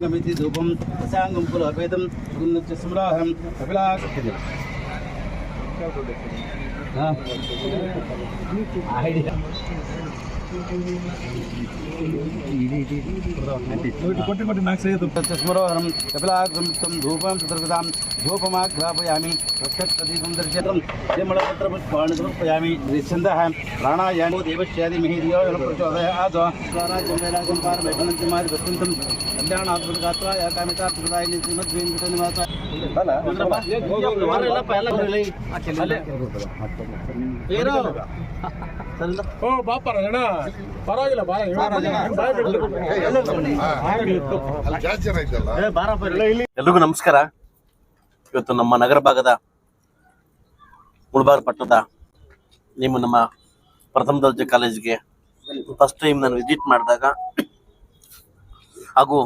గమితి ధూపం దశాంగం కుల అభేదం గుణించ సుమరాహం అభిలాషితం ఐడియా स्मरोहरं कपिलाग्रं तं धूपं सुदर्गतां धूपमाघ्रापयामि रक्षप्रदीपं दर्शनं जयमलपत्रपुष्पाणिसमर्पयामि निच्छन्दः प्राणायामो देवश्यादिमिः दियो प्रचोदयात् हाँ, तो- प्राणाचमेलाकं पारवैभवन्तिमादि वस्तुन्तं कल्याणात्मकात्वा या कामिता प्रदायिनी श्रीमद्वेङ्कटनिवासा ಪೇರೋ ಓ ಪರವಾಗಿಲ್ಲ ಎಲ್ರಿಗೂ ನಮಸ್ಕಾರ. ಇವತ್ತು ನಮ್ಮ ನಗರ ಭಾಗದ ಮುಳಬಾಗ ಪಟ್ಟಣದ ನಿಮ್ಮ ನಮ್ಮ ಪ್ರಥಮ ದರ್ಜೆ ಕಾಲೇಜ್ಗೆ ಫಸ್ಟ್ ಟೈಮ್ ನಾನು ವಿಸಿಟ್ ಮಾಡಿದಾಗ ಹಾಗೂ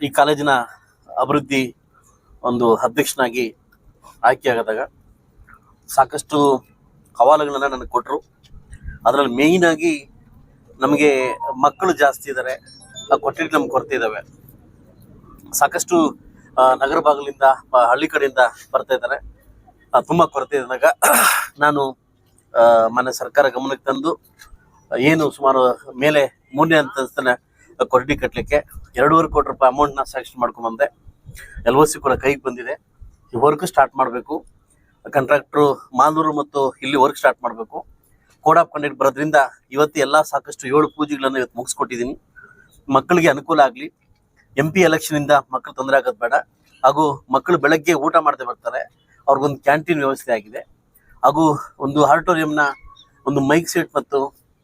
ಈ ಕಾಲೇಜಿನ ಅಭಿವೃದ್ಧಿ ಒಂದು ಅಧ್ಯಕ್ಷನಾಗಿ ಆಯ್ಕೆಯಾಗದಾಗ ಸಾಕಷ್ಟು ಸವಾಲುಗಳನ್ನ ನನಗೆ ಕೊಟ್ಟರು. ಅದರಲ್ಲಿ ಆಗಿ ನಮಗೆ ಮಕ್ಕಳು ಜಾಸ್ತಿ ಇದ್ದಾರೆ ಆ ಕೊಠಡಿ ನಮ್ಗೆ ಕೊರತೆ ಇದ್ದಾವೆ ಸಾಕಷ್ಟು ನಗರ ಭಾಗದಿಂದ ಆ, ಹಳ್ಳಿ ಕಡೆಯಿಂದ ಬರ್ತಾ ಇದ್ದಾರೆ ತುಂಬ ಕೊರತೆ ಇದ್ದಾಗ ನಾನು ಮನೆ ಸರ್ಕಾರ ಗಮನಕ್ಕೆ ತಂದು ಏನು ಸುಮಾರು ಮೇಲೆ ಮೂರನೇ ಅಂತಸ್ತನ ಕೊಠಡಿ ಕಟ್ಟಲಿಕ್ಕೆ ಎರಡೂವರೆ ಕೋಟಿ ರೂಪಾಯಿ ಅಮೌಂಟ್ನ ಸ್ಯಾಕ್ಷನ್ ಮಾಡ್ಕೊಂಬಂದೆ ಎಲ್ ಒ ಸಿ ಕೂಡ ಕೈಗೆ ಬಂದಿದೆ. ಈ ವರ್ಕ್ ಸ್ಟಾರ್ಟ್ ಮಾಡಬೇಕು. ಕಾಂಟ್ರಾಕ್ಟ್ರು ಮಾಲೂರು ಮತ್ತು ಇಲ್ಲಿ ವರ್ಕ್ ಸ್ಟಾರ್ಟ್ ಮಾಡಬೇಕು. ಕೋಡ್ ಆಫ್ ಕಂಡಕ್ಟ್ ಬರೋದ್ರಿಂದ ಇವತ್ತು ಎಲ್ಲ ಸಾಕಷ್ಟು ಏಳು ಪೂಜೆಗಳನ್ನು ಇವತ್ತು ಮುಗಿಸ್ಕೊಟ್ಟಿದ್ದೀನಿ. ಮಕ್ಕಳಿಗೆ ಅನುಕೂಲ ಆಗಲಿ. ಎಂ ಪಿ ಎಲೆಕ್ಷನಿಂದ ಮಕ್ಕಳು ತೊಂದರೆ ಆಗೋದು ಬೇಡ. ಹಾಗೂ ಮಕ್ಕಳು ಬೆಳಗ್ಗೆ ಊಟ ಮಾಡದೆ ಬರ್ತಾರೆ. ಅವ್ರಿಗೊಂದು ಕ್ಯಾಂಟೀನ್ ವ್ಯವಸ್ಥೆ ಆಗಿದೆ. ಹಾಗೂ ಒಂದು ಆಡಿಟೋರಿಯಂನ ಒಂದು ಮೈಕ್ ಸೆಟ್ ಮತ್ತು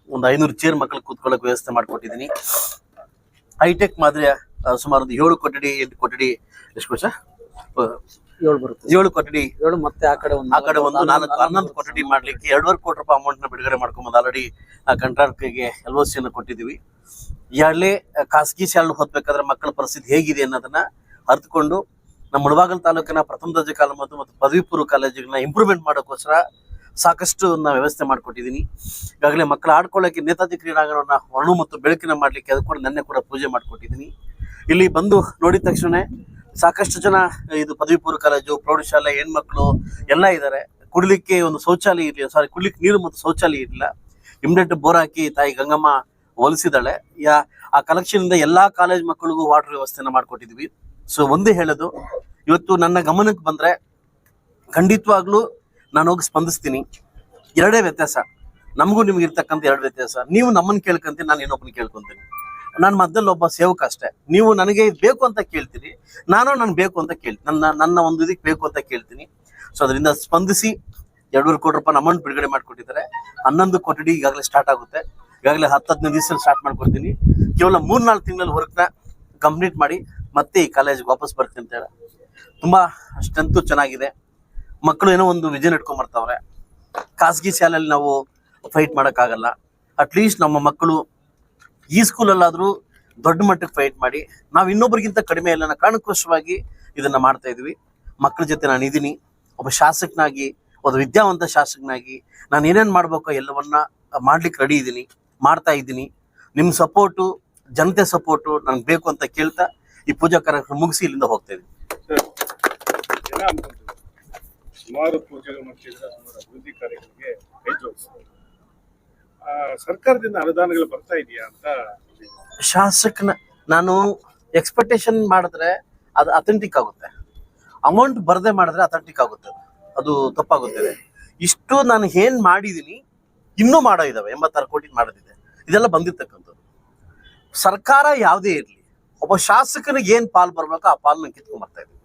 ಒಂದು ಐನೂರು ಚೇರ್ ಮಕ್ಕಳು ಕೂತ್ಕೊಳ್ಳೋಕೆ ವ್ಯವಸ್ಥೆ ಮಾಡಿಕೊಟ್ಟಿದ್ದೀನಿ. ಹೈಟೆಕ್ ಮಾದರಿಯ ಸುಮಾರು ಒಂದು ಏಳು ಕೊಠಡಿ, ಎಂಟು ಕೊಠಡಿ. ಎಷ್ಟು ವರ್ಷ ಏಳು ಬರುತ್ತೆ. ಏಳು ಕೊಠಡಿ. ಏಳು ಮತ್ತೆ ಆ ಕಡೆ ಒಂದು ಆ ಕಡೆ ಒಂದು ನಾಲ್ಕು ಹನ್ನೊಂದು ಕೊಠಡಿ. ಮಾಡ್ಲಿಕ್ಕೆ ಎರಡೂವರೆ ಕೋಟಿ ರೂಪಾಯಿ ಅಮೌಂಟ್ನ ಬಿಡುಗಡೆ ಮಾಡ್ಕೊಂಬಂದು ಆಲ್ರೆಡಿ ಆ ಕಾಂಟ್ರಾಕ್ಟ್ಗೆ ಎಲ್ ಒ ಸಿಯನ್ನು ಕೊಟ್ಟಿದ್ದೀವಿ. ಈಗಾಗಲೇ ಖಾಸಗಿ ಶಾಲೆ ಹೊತ್ಬೇಕಾದ್ರೆ ಮಕ್ಕಳ ಪರಿಸ್ಥಿತಿ ಹೇಗಿದೆ ಅನ್ನೋದನ್ನ ಅರ್ಥಕೊಂಡು ನಮ್ಮ ಮುಳಬಾಗಲ್ ತಾಲೂಕಿನ ಪ್ರಥಮ ದರ್ಜೆ ಕಾಲೇಜು ಮತ್ತು ಮತ್ತು ಪದವಿ ಪೂರ್ವ ಕಾಲೇಜುಗಳನ್ನ ಇಂಪ್ರೂವ್ಮೆಂಟ್ ಮಾಡೋಕ್ಕೋಸ್ಕರ ಸಾಕಷ್ಟು ನಾವು ವ್ಯವಸ್ಥೆ ಮಾಡಿಕೊಟ್ಟಿದ್ದೀನಿ. ಈಗಾಗಲೇ ಮಕ್ಕಳು ಆಡ್ಕೊಳ್ಳೋಕೆ ನೇತಾಜಿ ಕ್ರೀಡಾಂಗಣವನ್ನು ಹೊರಳು ಮತ್ತು ಬೆಳಕಿನ ಮಾಡ್ಲಿಕ್ಕೆ ಅದು ಕೂಡ ನೆನ್ನೆ ಕೂಡ ಪೂಜೆ ಮಾಡಿಕೊಟ್ಟಿದ್ದೀನಿ. ಇಲ್ಲಿ ಬಂದು ನೋಡಿದ ತಕ್ಷಣ ಸಾಕಷ್ಟು ಜನ, ಇದು ಪದವಿ ಪೂರ್ವ ಕಾಲೇಜು, ಪ್ರೌಢಶಾಲೆ, ಹೆಣ್ಮಕ್ಳು ಎಲ್ಲ ಇದ್ದಾರೆ ಕುಡ್ಲಿಕ್ಕೆ ಒಂದು ಶೌಚಾಲಯ ಇರಲಿಲ್ಲ ಸಾರಿ ಕುಡ್ಲಿಕ್ಕೆ ನೀರು ಮತ್ತು ಶೌಚಾಲಯ ಇರಲಿಲ್ಲ. ಇಮ್ಡೆಂಟ್ ಬೋರ್ ಹಾಕಿ ತಾಯಿ ಗಂಗಮ್ಮ ಹೊಲಿಸಿದಾಳೆ ಯಾ, ಆ ಕಲೆಕ್ಷನ್ ಇಂದ ಎಲ್ಲಾ ಕಾಲೇಜ್ ಮಕ್ಕಳಿಗೂ ವಾಟರ್ ವ್ಯವಸ್ಥೆನ ಮಾಡ್ಕೊಟ್ಟಿದ್ವಿ. ಸೊ ಒಂದೇ ಹೇಳೋದು, ಇವತ್ತು ನನ್ನ ಗಮನಕ್ಕೆ ಬಂದ್ರೆ ಖಂಡಿತವಾಗ್ಲೂ ನಾನು ಹೋಗಿ ಸ್ಪಂದಿಸ್ತೀನಿ. ಎರಡೇ ವ್ಯತ್ಯಾಸ. ನಮಗೂ ನಿಮ್ಗೆ ಇರ್ತಕ್ಕಂಥ ಎರಡು ವ್ಯತ್ಯಾಸ. ನೀವು ನಮ್ಮನ್ನು ಕೇಳ್ಕೊಂತೀನಿ, ನಾನು ಇನ್ನೊಬ್ಬನ ಕೇಳ್ಕೊಂತೀನಿ. ನಾನು ಮಧ್ಯದಲ್ಲಿ ಒಬ್ಬ ಸೇವಕ ಅಷ್ಟೇ. ನೀವು ನನಗೆ ಬೇಕು ಅಂತ ಕೇಳ್ತೀರಿ, ನಾನು ನನ್ಗೆ ಬೇಕು ಅಂತ ಕೇಳ್ತೀನಿ. ನನ್ನ ನನ್ನ ಒಂದು ಇದಕ್ಕೆ ಬೇಕು ಅಂತ ಕೇಳ್ತೀನಿ. ಸೊ ಅದರಿಂದ ಸ್ಪಂದಿಸಿ ಎರಡೂವರೆ ಕೋಟಿ ರೂಪಾಯಿ ಅಮೌಂಟ್ ಬಿಡುಗಡೆ ಮಾಡಿಕೊಟ್ಟಿದ್ದಾರೆ. ಹನ್ನೊಂದು ಕೊಠಡಿ ಈಗಾಗಲೇ ಸ್ಟಾರ್ಟ್ ಆಗುತ್ತೆ. ಈಗಾಗಲೇ ಹತ್ತು ಹದಿನೈದು ದಿವಸದಲ್ಲಿ ಸ್ಟಾರ್ಟ್ ಮಾಡ್ಕೊಡ್ತೀನಿ. ಕೇವಲ ಮೂರ್ನಾಲ್ಕು ತಿಂಗಳಲ್ಲಿ ವರ್ಕ್ನ ಕಂಪ್ಲೀಟ್ ಮಾಡಿ ಮತ್ತೆ ಈ ಕಾಲೇಜ್ಗೆ ವಾಪಸ್ ಬರ್ತೀನಿ ಅಂತ ಹೇಳಿ. ತುಂಬ ಸ್ಟ್ರೆಂತು ಚೆನ್ನಾಗಿದೆ. ಮಕ್ಕಳು ಏನೋ ಒಂದು ವಿಜನ್ ಇಟ್ಕೊಂಡ್ಬರ್ತಾವ್ರೆ ಖಾಸಗಿ ಶಾಲೆಯಲ್ಲಿ ನಾವು ಫೈಟ್ ಮಾಡೋಕ್ಕಾಗಲ್ಲ. ಅಟ್ಲೀಸ್ಟ್ ನಮ್ಮ ಮಕ್ಕಳು ಈ ಸ್ಕೂಲಲ್ಲಾದರೂ ದೊಡ್ಡ ಮಟ್ಟಕ್ಕೆ ಫೈಟ್ ಮಾಡಿ, ನಾವು ಇನ್ನೊಬ್ಬರಿಗಿಂತ ಕಡಿಮೆ ಇಲ್ಲ ಕಾರಣಕ್ಕೋಸ್ಕರವಾಗಿ ಇದನ್ನ ಮಾಡ್ತಾ ಇದ್ವಿ. ಮಕ್ಕಳ ಜೊತೆ ನಾನು ಇದೀನಿ. ಒಬ್ಬ ಶಾಸಕನಾಗಿ, ಒಬ್ಬ ವಿದ್ಯಾವಂತ ಶಾಸಕನಾಗಿ ನಾನು ಏನೇನ್ ಮಾಡ್ಬೇಕೋ ಎಲ್ಲವನ್ನ ಮಾಡ್ಲಿಕ್ಕೆ ರೆಡಿ ಇದ್ದೀನಿ ಮಾಡ್ತಾ ಇದ್ದೀನಿ. ನಿಮ್ಮ ಸಪೋರ್ಟು ಜನತೆ ಸಪೋರ್ಟು ನನಗೆ ಬೇಕು ಅಂತ ಕೇಳ್ತಾ ಈ ಪೂಜಾ ಕಾರ್ಯಕ್ರಮ ಮುಗಿಸಿ ಇಲ್ಲಿಂದ ಹೋಗ್ತಾ ಇದ್ದೀನಿ. ಸುಮಾರು ಸುಮಾರು ಅಭಿವೃದ್ಧಿ ಕಾರ್ಯಗಳಿಗೆ ಸರ್ಕಾರದಿಂದ ಅನುದಾನಗಳು ಬರ್ತಾ ಇದೆಯಾ ಅಂತ? ಶಾಸಕನ, ನಾನು ಎಕ್ಸ್ಪೆಕ್ಟೇಷನ್ ಮಾಡಿದ್ರೆ ಅದು ಅಥೆಂಟಿಕ್ ಆಗುತ್ತೆ. ಅಮೌಂಟ್ ಬರದೆ ಮಾಡಿದ್ರೆ ಅಥೆಂಟಿಕ್ ಆಗುತ್ತೆ. ಅದು. ತಪ್ಪಾಗುತ್ತದೆ. ಇಷ್ಟು ನಾನು ಏನ್ ಮಾಡಿದೀನಿ, ಇನ್ನೂ ಮಾಡೋ ಇದಾವೆ, ಎಂಬತ್ತಾರು ಕೋಟಿ ಮಾಡೋದಿದೆ. ಇದೆಲ್ಲ ಬಂದಿರ್ತಕ್ಕಂಥದ್ದು. ಸರ್ಕಾರ ಯಾವುದೇ ಇರಲಿ, ಒಬ್ಬ ಶಾಸಕನಿಗೆ ಏನ್ ಪಾಲ್ ಬರ್ಬೇಕೋ ಆ ಪಾಲನ್ನ ಕಿತ್ಕೊಂಡ್ ಬರ್ತಾ ಇದ್ದೀನಿ.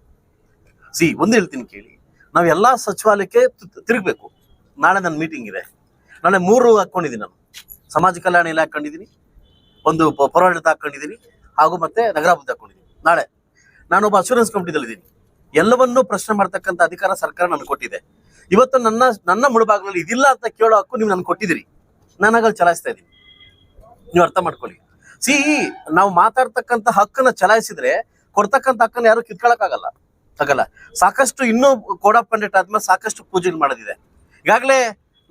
ಸಿ, ಒಂದು ಹೇಳ್ತೀನಿ ಕೇಳಿ. ನಾವೆಲ್ಲಾ ಸಚಿವಾಲಯಕ್ಕೆ ತಿರುಗ್ಬೇಕು. ನಾಳೆ ನನ್ನ ಮೀಟಿಂಗ್ ಇದೆ. ನಾಳೆ ಮೂರು ಹಾಕೊಂಡಿದ್ದೀನಿ ನಾನು. ಸಮಾಜ ಕಲ್ಯಾಣ ಇಲಾಖೆ ಹಾಕೊಂಡಿದ್ದೀನಿ, ಒಂದು ಪೌರಾಡಳಿತ ಹಾಕೊಂಡಿದ್ದೀನಿ, ಹಾಗೂ ಮತ್ತೆ ನಗರಾಭಿವೃದ್ಧಿ ಹಾಕೊಂಡಿದ್ದೀನಿ. ನಾಳೆ ನಾನೊಬ್ಬ ಅಶೂರೆನ್ಸ್ ಕಂಪ್ನಿದಲ್ಲಿದ್ದೀನಿ ಎಲ್ಲವನ್ನೂ ಪ್ರಶ್ನೆ ಮಾಡ್ತಕ್ಕಂಥ ಅಧಿಕಾರ ಸರ್ಕಾರ ನನಗೆ ಕೊಟ್ಟಿದೆ. ಇವತ್ತು ನನ್ನ ನನ್ನ ಮುಳುಭಾಗದಲ್ಲಿ ಇದಿಲ್ಲ ಅಂತ ಕೇಳೋ ಹಕ್ಕು ನೀವು ನನಗೆ ಕೊಟ್ಟಿದ್ದೀರಿ. ನಾನಾಗಲ್ಲಿ ಚಲಾಯಿಸ್ತಾ ಇದ್ದೀನಿ. ನೀವು ಅರ್ಥ ಮಾಡ್ಕೊಳ್ಳಿ. ಸಿ, ನಾವು ಮಾತಾಡ್ತಕ್ಕಂಥ ಹಕ್ಕನ್ನ ಚಲಾಯಿಸಿದ್ರೆ ಕೊಡ್ತಕ್ಕಂಥ ಹಕ್ಕನ್ನ ಯಾರು ಕಿತ್ಕೊಳಕ್ಕಾಗಲ್ಲ. ಆಗಲ್ಲ ಸಾಕಷ್ಟು ಇನ್ನೂ ಕೋಡ್ ಕಂಡಕ್ಟ್ ಆದ್ಮೇಲೆ ಸಾಕಷ್ಟು ಪೂಜೆ ಮಾಡೋದಿದೆ. ಈಗಾಗಲೇ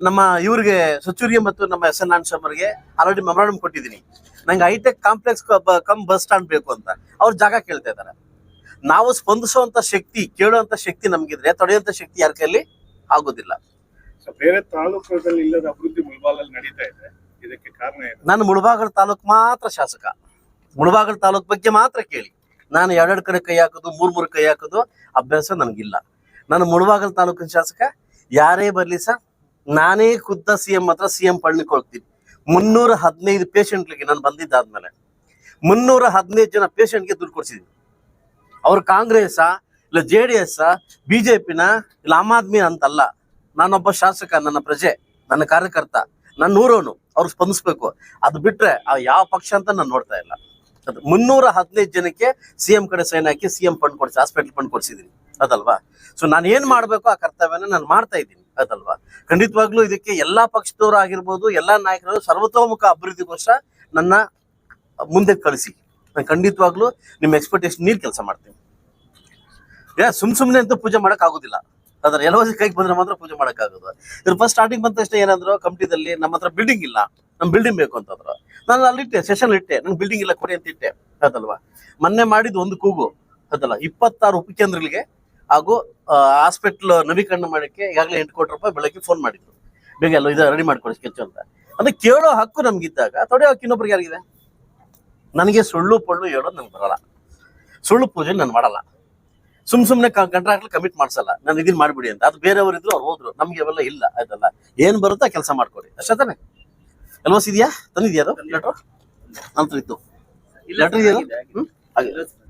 ನಮ್ಮ ಇವ್ರಿಗೆ ಸಚಿವರಿಗೆ ಮತ್ತು ನಮ್ಮ ಎಸ್ ಎನ್ ನಾರಾಯಣ ಅವರಿಗೆ ಆಲ್ರೆಡಿ ಮೆಮೊರಾಂಡಮ್ ಕೊಟ್ಟಿದ್ದೀನಿ. ನಂಗೆ hitech complex cum bus stand ಬೇಕು ಅಂತ. ಅವ್ರು ಜಾಗ ಕೇಳ್ತಾ ಇದ್ದಾರೆ. ನಾವು ಸ್ಪಂದಿಸುವಂತ ಶಕ್ತಿ ಕೇಳುವಂತ ಶಕ್ತಿ ನಮ್ಗಿದ್ರೆ ತಡೆಯುವಂತ ಶಕ್ತಿ ಯಾರ ಕೈಯಲ್ಲಿ? ಆಗೋದಿಲ್ಲ. ಬೇರೆ ತಾಲೂಕುಗಳಲ್ಲಿ ಇಲ್ಲದ ಅಭಿವೃದ್ಧಿ ಮುಲ್ಬಾಲಲ್ಲಿ ನಡೀತಾ ಇದೆ. ಇದಕ್ಕೆ ಕಾರಣ ನಾನು ಮುಳಬಾಗಲ್ ತಾಲೂಕ್ ಮಾತ್ರ ಶಾಸಕ. ಮುಳಬಾಗಲ್ ತಾಲೂಕ್ ಬಗ್ಗೆ ಮಾತ್ರ ಕೇಳಿ. ನಾನು ಎರಡೆರಡು ಕಡೆ ಕೈ ಹಾಕೋದು ಮೂರ್ ಮೂರು ಕೈ ಹಾಕೋದು ಅಭ್ಯಾಸ ನನಗಿಲ್ಲ. ನಾನು ಮುಳಬಾಗಲ್ ತಾಲೂಕಿನ ಶಾಸಕ. ಯಾರೇ ಬರಲಿ ಸರ್ ನಾನೇ ಖುದ್ದ ಸಿ ಎಂ ಹತ್ರ ಸಿ ಎಂ ಪಳ್ಳಿಗೆ ಹೋಗ್ತೀನಿ. ಮುನ್ನೂರ ಹದಿನೈದು ಪೇಷಂಟ್ಗಳಿಗೆ ನಾನು ಬಂದಿದ್ದಾದ್ಮೇಲೆ, ಮುನ್ನೂರ ಹದಿನೈದು ಜನ ಪೇಷಂಟ್ಗೆ ದುಡ್ಡು ಕೊಡ್ಸಿದ್ದೀನಿ ಅವ್ರು ಕಾಂಗ್ರೆಸ್ ಇಲ್ಲ ಜೆ ಡಿ ಎಸ್ ಬಿಜೆಪಿನ ಇಲ್ಲ ಆಮ್ ಆದ್ಮಿ ಅಂತಲ್ಲ, ನಾನೊಬ್ಬ ಶಾಸಕ, ನನ್ನ ಪ್ರಜೆ, ನನ್ನ ಕಾರ್ಯಕರ್ತ, ನನ್ನ ಊರವನು, ಅವ್ರು ಸ್ಪಂದಿಸ್ಬೇಕು. ಅದು ಬಿಟ್ರೆ ಆ ಯಾವ ಪಕ್ಷ ಅಂತ ನಾನು ನೋಡ್ತಾ ಇಲ್ಲ. ಅದು ಮುನ್ನೂರ ಹದಿನೈದು ಜನಕ್ಕೆ ಸಿ ಎಂ ಕಡೆ ಸೈನ್ ಹಾಕಿ ಸಿ ಎಂ ಫಂಡ್ ಕೊಡ್ಸಿ ಹಾಸ್ಪಿಟಲ್ ಫಂಡ್ ಕೊಡ್ಸಿದೀನಿ. ಅದಲ್ವಾ? ಸೊ ನಾನು ಏನ್ ಮಾಡ್ಬೇಕು ಆ ಕರ್ತವ್ಯನ ನಾನು ಮಾಡ್ತಾ ಇದ್ದೀನಿ. ಅದಲ್ವಾ ಖಂಡಿತವಾಗ್ಲೂ ಇದಕ್ಕೆ ಎಲ್ಲಾ ಪಕ್ಷದವರು ಆಗಿರ್ಬೋದು, ಎಲ್ಲಾ ನಾಯಕರು ಸರ್ವತೋಮುಖ ಅಭಿವೃದ್ಧಿಗೋಸ್ಕರ ನನ್ನ ಮುಂದೆ ಕಳಿಸಿ. ನಾನು ಖಂಡಿತವಾಗ್ಲೂ ನಿಮ್ಮ ಎಕ್ಸ್ಪೆಕ್ಟೇಷನ್ ನೀರ್ ಕೆಲಸ ಮಾಡ್ತೀನಿ. ಯಾ, ಸುಮ್ ಸುಮ್ನೆ ಅಂತ ಪೂಜೆ ಮಾಡಕ್ ಆಗುದಿಲ್ಲ ಅದ್ರ ಎಲವಸಿ ಕೈಗೆ ಬಂದ್ರೆ ಮಾತ್ರ ಪೂಜೆ ಮಾಡಕ್ ಆಗೋದು ಇದ್ರ ಫಸ್ಟ್ ಸ್ಟಾರ್ಟಿಂಗ್ ಬಂದ ತಕ್ಷಣ ಏನಂದ್ರು ಕಂಪ್ನಿದಲ್ಲಿ ನಮ್ಮ ಹತ್ರ ಬಿಲ್ಡಿಂಗ್ ಇಲ್ಲ. ನಮ್ ಬಿಲ್ಡಿಂಗ್ ಬೇಕು ಅಂತಂದ್ರು. ನಾನು ಅಲ್ಲಿಟ್ಟೆ ಸೆಷನ್ ಇಟ್ಟೆ. ನಂಗೆ ಬಿಲ್ಡಿಂಗ್ ಇಲ್ಲ ಕೊಡಿ ಅಂತ ಇಟ್ಟೆ. ಅದಲ್ವಾ ಮೊನ್ನೆ ಮಾಡಿದ್ದು ಒಂದು ಕೂಗು. ಅದಲ್ಲ ಇಪ್ಪತ್ತಾರು ಉಪಕೇಂದ್ರಗಳಿಗೆ ಹಾಗೂ ಹಾಸ್ಪಿಟ್ಲ್ ನವೀಕರಣ ಮಾಡಕ್ಕೆ ಈಗಾಗಲೇ ಎಂಟು ಕೋಟಿ ರೂಪಾಯಿ ಬೆಳಗ್ಗೆ ಫೋನ್ ಮಾಡಿದ್ರು. ಬೇಗ ಎಲ್ಲ ಇದು ರೆಡಿ ಮಾಡ್ಕೊಡಿ ಸ್ಕೆಚ್ ಅಂತ. ಅಂದ್ರೆ ಕೇಳೋ ಹಕ್ಕು ನಮ್ಗಿದ್ದಾಗ ತೊಡೆ ಹಕ್ಕು ಇನ್ನೊಬ್ರಿಗೆ ಯಾರಿಗಿದೆ? ನನಗೆ ಸುಳ್ಳು ಪಳ್ಳು ಹೇಳೋದು ನಂಗೆ ಬರಲ್ಲ. ಸುಳ್ಳು ಪೂಜೆ ನಾನು ಮಾಡಲ್ಲ. ಸುಮ್ ಸುಮ್ನೆ ಕಂಟ್ರಾಕ್ಟ್ ಕಮಿಟ್ ಮಾಡ್ಸಲ್ಲ. ನಾನು ಇದನ್ನ ಮಾಡ್ಬಿಡಿ ಅಂತ. ಅದು ಬೇರೆಯವರು ಇದ್ರು ಅವ್ರು ಹೋದ್ರು. ನಮ್ಗೆ ಅವೆಲ್ಲ ಇಲ್ಲ ಆಯ್ತಲ್ಲ. ಏನ್ ಬರುತ್ತಾ ಕೆಲಸ ಮಾಡ್ಕೊಡಿ. ಅಷ್ಟೇ ತಾನೆ? ಎಲ್ವಸ್ ಇದೆಯಾ ತಂದಿದ್ಯಾ ಅದು? ಲೆಟ್ರ್ ನಂತರ ಇತ್ತು. ಲೆಟ್ರ್ ಇದೆಯಾ ಹ್ಮ್? ಹಾಗೆ.